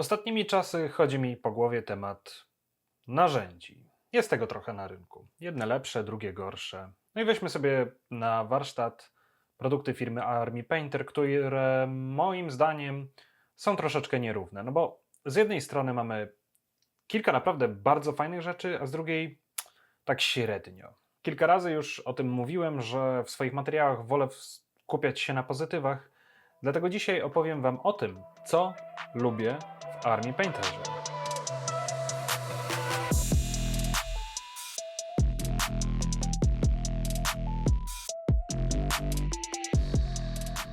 Ostatnimi czasy chodzi mi po głowie temat narzędzi. Jest tego trochę na rynku. Jedne lepsze, drugie gorsze. No i weźmy sobie na warsztat produkty firmy Army Painter, które moim zdaniem są troszeczkę nierówne. No bo z jednej strony mamy kilka naprawdę bardzo fajnych rzeczy, a z drugiej tak średnio. Kilka razy już o tym mówiłem, że w swoich materiałach wolę skupiać się na pozytywach, dlatego dzisiaj opowiem Wam o tym, co lubię Army Painterze.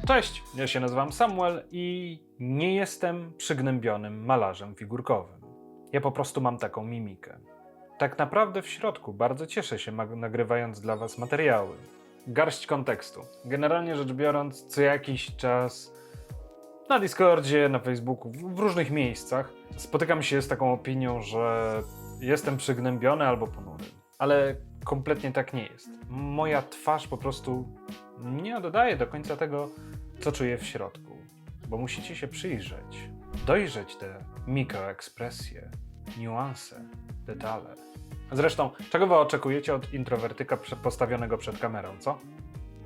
Cześć, ja się nazywam Samuel i nie jestem przygnębionym malarzem figurkowym. Ja po prostu mam taką mimikę. Tak naprawdę w środku bardzo cieszę się nagrywając dla Was materiały. Garść kontekstu. Generalnie rzecz biorąc, co jakiś czas na Discordzie, na Facebooku, w różnych miejscach spotykam się z taką opinią, że jestem przygnębiony albo ponury. Ale kompletnie tak nie jest. Moja twarz po prostu nie oddaje do końca tego, co czuję w środku. Bo musicie się przyjrzeć, dojrzeć te mikroekspresje, niuanse, detale. Zresztą, czego wy oczekujecie od introwertyka postawionego przed kamerą, co?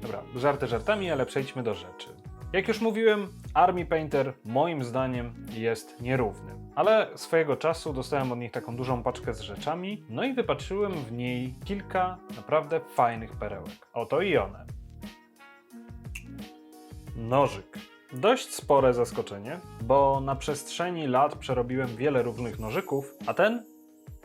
Dobra, żarty żartami, ale przejdźmy do rzeczy. Jak już mówiłem, Army Painter moim zdaniem jest nierówny. Ale swojego czasu dostałem od nich taką dużą paczkę z rzeczami, no i wypatrzyłem w niej kilka naprawdę fajnych perełek. Oto i one. Nożyk. Dość spore zaskoczenie, bo na przestrzeni lat przerobiłem wiele różnych nożyków, a ten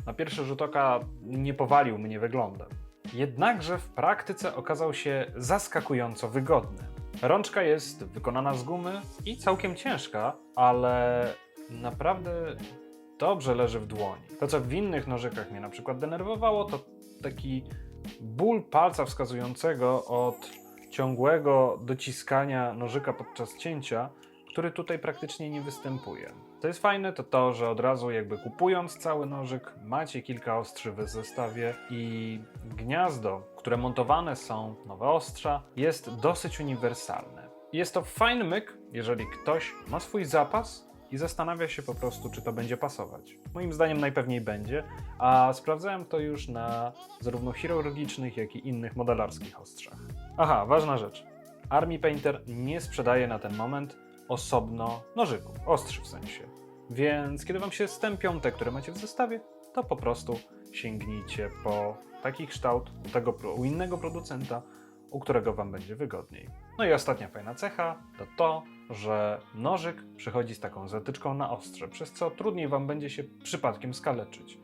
na pierwszy rzut oka nie powalił mnie wyglądem. Jednakże w praktyce okazał się zaskakująco wygodny. Rączka jest wykonana z gumy i całkiem ciężka, ale naprawdę dobrze leży w dłoni. To, co w innych nożykach mnie na przykład denerwowało, to taki ból palca wskazującego od ciągłego dociskania nożyka podczas cięcia, który tutaj praktycznie nie występuje. Co jest fajne, to to, że od razu jakby kupując cały nożyk, macie kilka ostrzy w zestawie i gniazdo, które montowane są, nowe ostrza, jest dosyć uniwersalne. Jest to fajny myk, jeżeli ktoś ma swój zapas i zastanawia się po prostu, czy to będzie pasować. Moim zdaniem najpewniej będzie, a sprawdzałem to już na zarówno chirurgicznych, jak i innych modelarskich ostrzach. Aha, ważna rzecz. Army Painter nie sprzedaje na ten moment osobno nożyków, ostrzy w sensie. Więc kiedy Wam się stępią te, które macie w zestawie, to po prostu sięgnijcie po taki kształt u, tego, u innego producenta, u którego Wam będzie wygodniej. No i ostatnia fajna cecha to to, że nożyk przychodzi z taką zatyczką na ostrze, przez co trudniej Wam będzie się przypadkiem skaleczyć.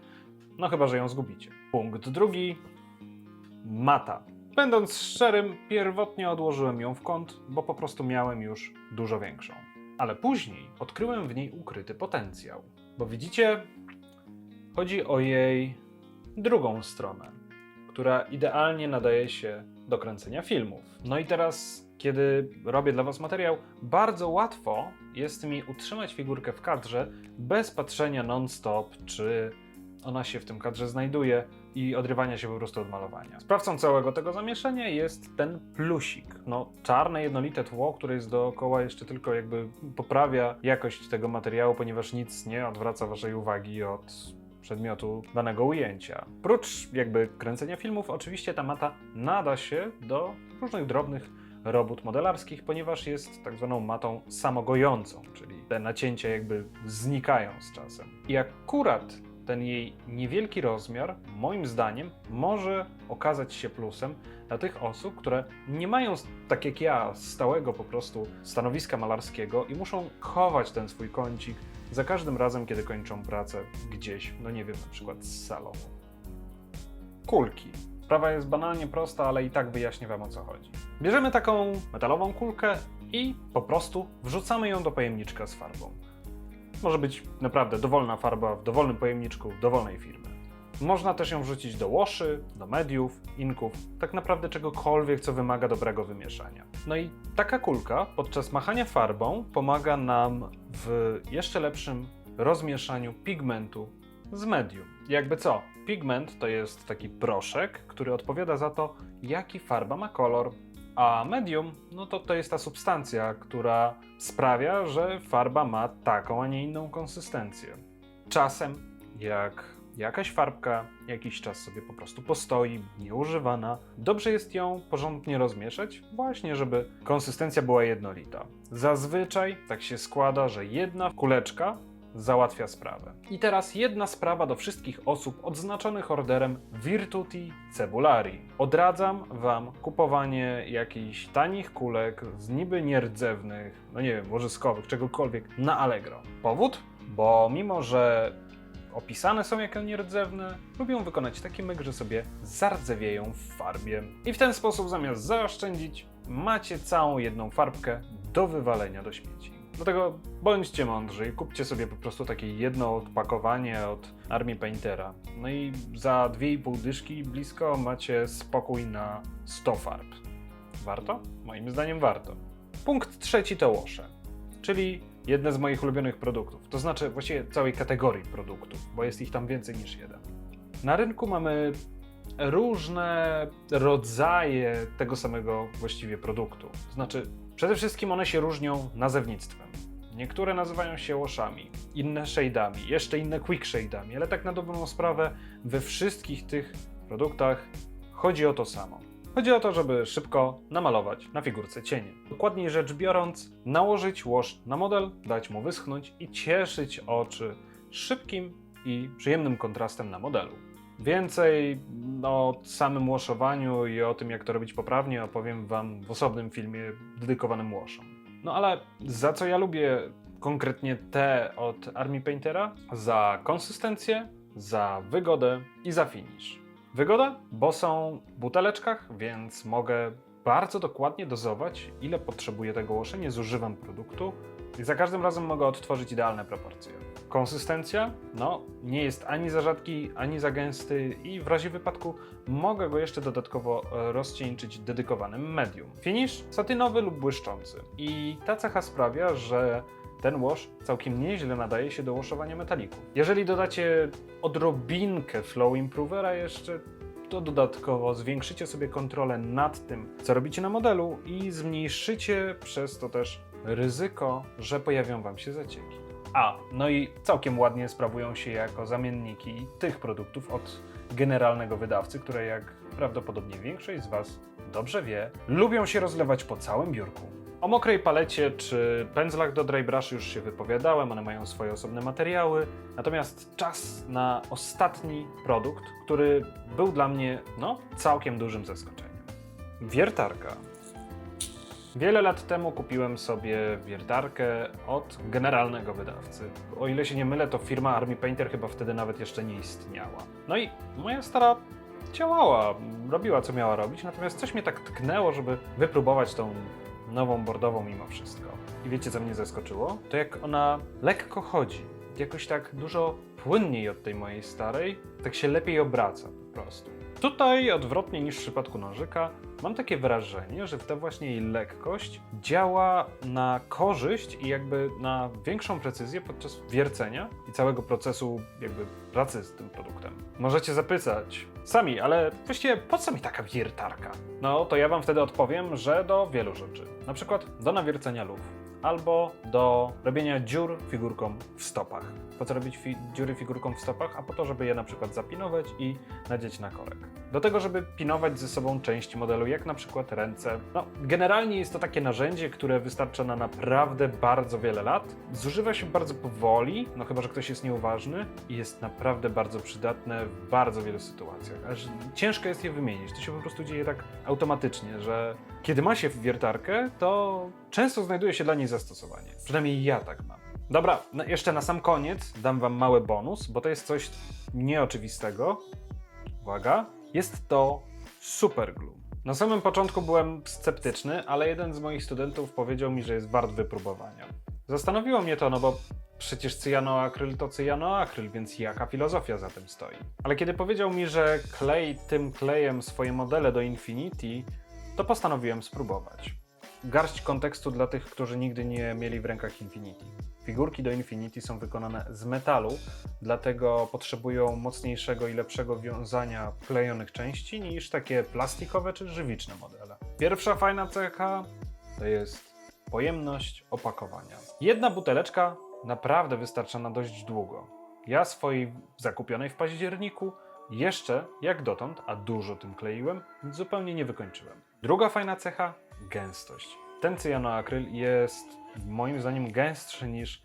No chyba, że ją zgubicie. Punkt drugi. Mata. Będąc szczerym, pierwotnie odłożyłem ją w kąt, bo po prostu miałem już dużo większą. Ale później odkryłem w niej ukryty potencjał. Bo widzicie, chodzi o jej drugą stronę, która idealnie nadaje się do kręcenia filmów. No i teraz, kiedy robię dla Was materiał, bardzo łatwo jest mi utrzymać figurkę w kadrze bez patrzenia non-stop, czy ona się w tym kadrze znajduje i odrywania się po prostu od malowania. Sprawcą całego tego zamieszania jest ten plusik. No, czarne, jednolite tło, które jest dookoła, jeszcze tylko jakby poprawia jakość tego materiału, ponieważ nic nie odwraca waszej uwagi od przedmiotu danego ujęcia. Prócz jakby kręcenia filmów, oczywiście ta mata nada się do różnych drobnych robót modelarskich, ponieważ jest tak zwaną matą samogojącą, czyli te nacięcia jakby znikają z czasem. I akurat ten jej niewielki rozmiar, moim zdaniem, może okazać się plusem dla tych osób, które nie mają, tak jak ja, stałego po prostu stanowiska malarskiego i muszą chować ten swój kącik za każdym razem, kiedy kończą pracę gdzieś, no nie wiem, na przykład z salonu. Kulki. Sprawa jest banalnie prosta, ale i tak wyjaśnię Wam o co chodzi. Bierzemy taką metalową kulkę i po prostu wrzucamy ją do pojemniczka z farbą. Może być naprawdę dowolna farba w dowolnym pojemniczku dowolnej firmy. Można też ją wrzucić do łoszy, do mediów, inków, tak naprawdę czegokolwiek, co wymaga dobrego wymieszania. No i taka kulka podczas machania farbą pomaga nam w jeszcze lepszym rozmieszaniu pigmentu z medium. Jakby co, pigment to jest taki proszek, który odpowiada za to, jaki farba ma kolor. A medium, no to to jest ta substancja, która sprawia, że farba ma taką, a nie inną konsystencję. Czasem, jak jakaś farbka jakiś czas sobie po prostu postoi, nieużywana, dobrze jest ją porządnie rozmieszać, właśnie żeby konsystencja była jednolita. Zazwyczaj tak się składa, że jedna kuleczka załatwia sprawę. I teraz jedna sprawa do wszystkich osób odznaczonych orderem Virtuti Cebulari. Odradzam Wam kupowanie jakichś tanich kulek z niby nierdzewnych, no nie wiem, łożyskowych, czegokolwiek na Allegro. Powód? Bo mimo, że opisane są jako nierdzewne, lubią wykonać taki myk, że sobie zardzewieją w farbie. I w ten sposób zamiast zaoszczędzić, macie całą jedną farbkę do wywalenia do śmieci. Dlatego bądźcie mądrzy i kupcie sobie po prostu takie jedno odpakowanie od Army Paintera. No i za 2,5 dyszki blisko macie spokój na 100 farb. Warto? Moim zdaniem warto. Punkt trzeci to łosze, czyli jedne z moich ulubionych produktów. To znaczy właściwie całej kategorii produktów, bo jest ich tam więcej niż jeden. Na rynku mamy różne rodzaje tego samego właściwie produktu. To znaczy, przede wszystkim one się różnią nazewnictwem. Niektóre nazywają się łoszami, inne shade'ami, jeszcze inne quick shade'ami, ale tak na dobrą sprawę we wszystkich tych produktach chodzi o to samo. Chodzi o to, żeby szybko namalować na figurce cienie. Dokładniej rzecz biorąc, nałożyć łosz na model, dać mu wyschnąć i cieszyć oczy szybkim i przyjemnym kontrastem na modelu. Więcej o samym łoszowaniu i o tym, jak to robić poprawnie, opowiem Wam w osobnym filmie dedykowanym łoszom. No ale za co ja lubię konkretnie te od Army Paintera? Za konsystencję, za wygodę i za finish. Wygoda, bo są w buteleczkach, więc mogę bardzo dokładnie dozować, ile potrzebuję tego łosia, nie zużywam produktu i za każdym razem mogę odtworzyć idealne proporcje. Konsystencja, no, nie jest ani za rzadki, ani za gęsty i w razie wypadku mogę go jeszcze dodatkowo e, rozcieńczyć dedykowanym medium. Finish satynowy lub błyszczący i ta cecha sprawia, że ten wash całkiem nieźle nadaje się do washowania metalików. Jeżeli dodacie odrobinkę flow improvera jeszcze, to dodatkowo zwiększycie sobie kontrolę nad tym, co robicie na modelu i zmniejszycie przez to też ryzyko, że pojawią Wam się zacieki. A, no i całkiem ładnie sprawują się jako zamienniki tych produktów od generalnego wydawcy, które jak prawdopodobnie większość z Was dobrze wie, lubią się rozlewać po całym biurku. O mokrej palecie czy pędzlach do dry brush już się wypowiadałem, one mają swoje osobne materiały. Natomiast czas na ostatni produkt, który był dla mnie, no, całkiem dużym zaskoczeniem. Wiertarka. Wiele lat temu kupiłem sobie wiertarkę od generalnego wydawcy. O ile się nie mylę, to firma Army Painter chyba wtedy nawet jeszcze nie istniała. No i moja stara działała, robiła co miała robić, natomiast coś mnie tak tknęło, żeby wypróbować tą nową bordową mimo wszystko. I wiecie co mnie zaskoczyło? To jak ona lekko chodzi, jakoś tak dużo płynniej od tej mojej starej, tak się lepiej obraca po prostu. Tutaj, odwrotnie niż w przypadku nożyka, mam takie wrażenie, że ta właśnie jej lekkość działa na korzyść i jakby na większą precyzję podczas wiercenia i całego procesu jakby pracy z tym produktem. Możecie zapytać sami, ale właściwie po co mi taka wiertarka? No to ja wam wtedy odpowiem, że do wielu rzeczy. Na przykład do nawiercenia luf albo do robienia dziur figurką w stopach. Po co robić fi dziury figurką w stopach? A po to, żeby je na przykład zapinować i nadzieć na korek. Do tego, żeby pinować ze sobą części modelu, jak na przykład ręce. No, generalnie jest to takie narzędzie, które wystarcza na naprawdę bardzo wiele lat. Zużywa się bardzo powoli, no chyba, że ktoś jest nieuważny i jest naprawdę bardzo przydatne w bardzo wielu sytuacjach. Aż ciężko jest je wymienić. To się po prostu dzieje tak automatycznie, że kiedy ma się wiertarkę, to często znajduje się dla niej zastosowanie. Przynajmniej ja tak mam. Dobra, no jeszcze na sam koniec dam Wam mały bonus, bo to jest coś nieoczywistego. Uwaga, jest to superglue. Na samym początku byłem sceptyczny, ale jeden z moich studentów powiedział mi, że jest wart wypróbowania. Zastanowiło mnie to, no bo przecież cyjanoakryl to cyjanoakryl, więc jaka filozofia za tym stoi? Ale kiedy powiedział mi, że klei tym klejem swoje modele do Infinity, to postanowiłem spróbować. Garść kontekstu dla tych, którzy nigdy nie mieli w rękach Infinity. Figurki do Infinity są wykonane z metalu, dlatego potrzebują mocniejszego i lepszego wiązania klejonych części niż takie plastikowe czy żywiczne modele. Pierwsza fajna cecha to jest pojemność opakowania. Jedna buteleczka naprawdę wystarcza na dość długo. Ja swojej zakupionej w październiku jeszcze, jak dotąd, a dużo tym kleiłem, zupełnie nie wykończyłem. Druga fajna cecha gęstość. Ten cyjanoakryl jest moim zdaniem gęstszy niż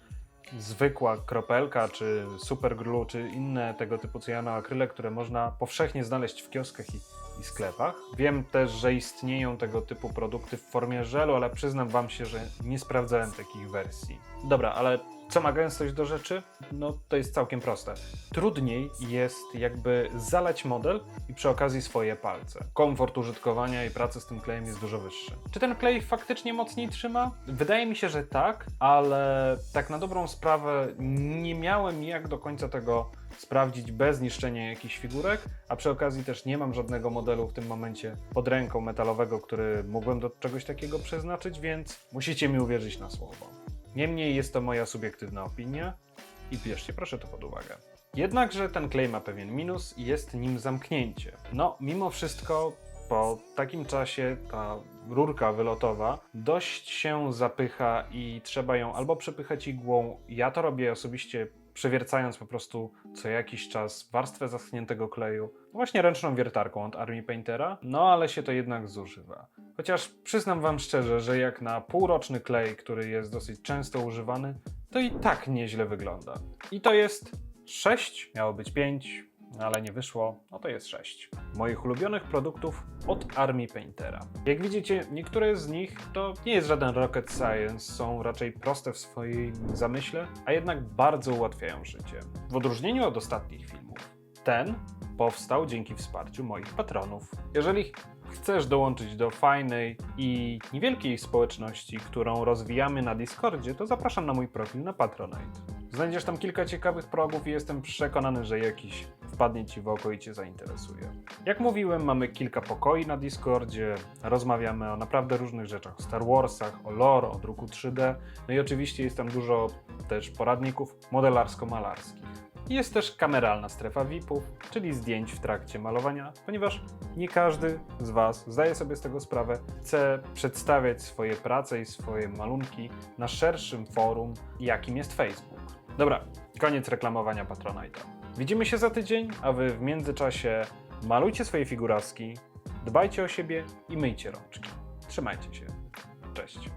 zwykła kropelka, czy superglue, czy inne tego typu cyjanoakryle, które można powszechnie znaleźć w kioskach i, i sklepach. Wiem też, że istnieją tego typu produkty w formie żelu, ale przyznam wam się, że nie sprawdzałem takich wersji. Dobra, ale co ma gęstość do rzeczy? No to jest całkiem proste. Trudniej jest jakby zalać model i przy okazji swoje palce. Komfort użytkowania i pracy z tym klejem jest dużo wyższy. Czy ten klej faktycznie mocniej trzyma? Wydaje mi się, że tak, ale tak na dobrą sprawę nie miałem jak do końca tego sprawdzić bez niszczenia jakichś figurek, a przy okazji też nie mam żadnego modelu w tym momencie pod ręką metalowego, który mógłbym do czegoś takiego przeznaczyć, więc musicie mi uwierzyć na słowo. Niemniej jest to moja subiektywna opinia i bierzcie proszę to pod uwagę. Jednakże ten klej ma pewien minus i jest nim zamknięcie. No, mimo wszystko po takim czasie ta rurka wylotowa dość się zapycha i trzeba ją albo przepychać igłą. Ja to robię osobiście przewiercając po prostu co jakiś czas warstwę zaschniętego kleju, właśnie ręczną wiertarką od Army Paintera, no ale się to jednak zużywa. Chociaż przyznam wam szczerze, że jak na półroczny klej, który jest dosyć często używany, to i tak nieźle wygląda. I to jest 6, miało być 5, ale nie wyszło, no to jest 6. Moich ulubionych produktów od Army Paintera. Jak widzicie, niektóre z nich to nie jest żaden rocket science, są raczej proste w swoim zamyśle, a jednak bardzo ułatwiają życie. W odróżnieniu od ostatnich filmów, ten powstał dzięki wsparciu moich patronów. Jeżeli chcesz dołączyć do fajnej i niewielkiej społeczności, którą rozwijamy na Discordzie, to zapraszam na mój profil na Patronite. Znajdziesz tam kilka ciekawych progów i jestem przekonany, że jakiś wpadnie Ci w oko i Cię zainteresuje. Jak mówiłem, mamy kilka pokoi na Discordzie, rozmawiamy o naprawdę różnych rzeczach, o Star Warsach, o lore, o druku 3D, no i oczywiście jest tam dużo też poradników modelarsko-malarskich. Jest też kameralna strefa VIP-ów, czyli zdjęć w trakcie malowania, ponieważ nie każdy z Was zdaje sobie z tego sprawę, chce przedstawiać swoje prace i swoje malunki na szerszym forum, jakim jest Facebook. Dobra, koniec reklamowania Patronite'a. Widzimy się za tydzień, a Wy w międzyczasie malujcie swoje figuraski, dbajcie o siebie i myjcie rączki. Trzymajcie się. Cześć.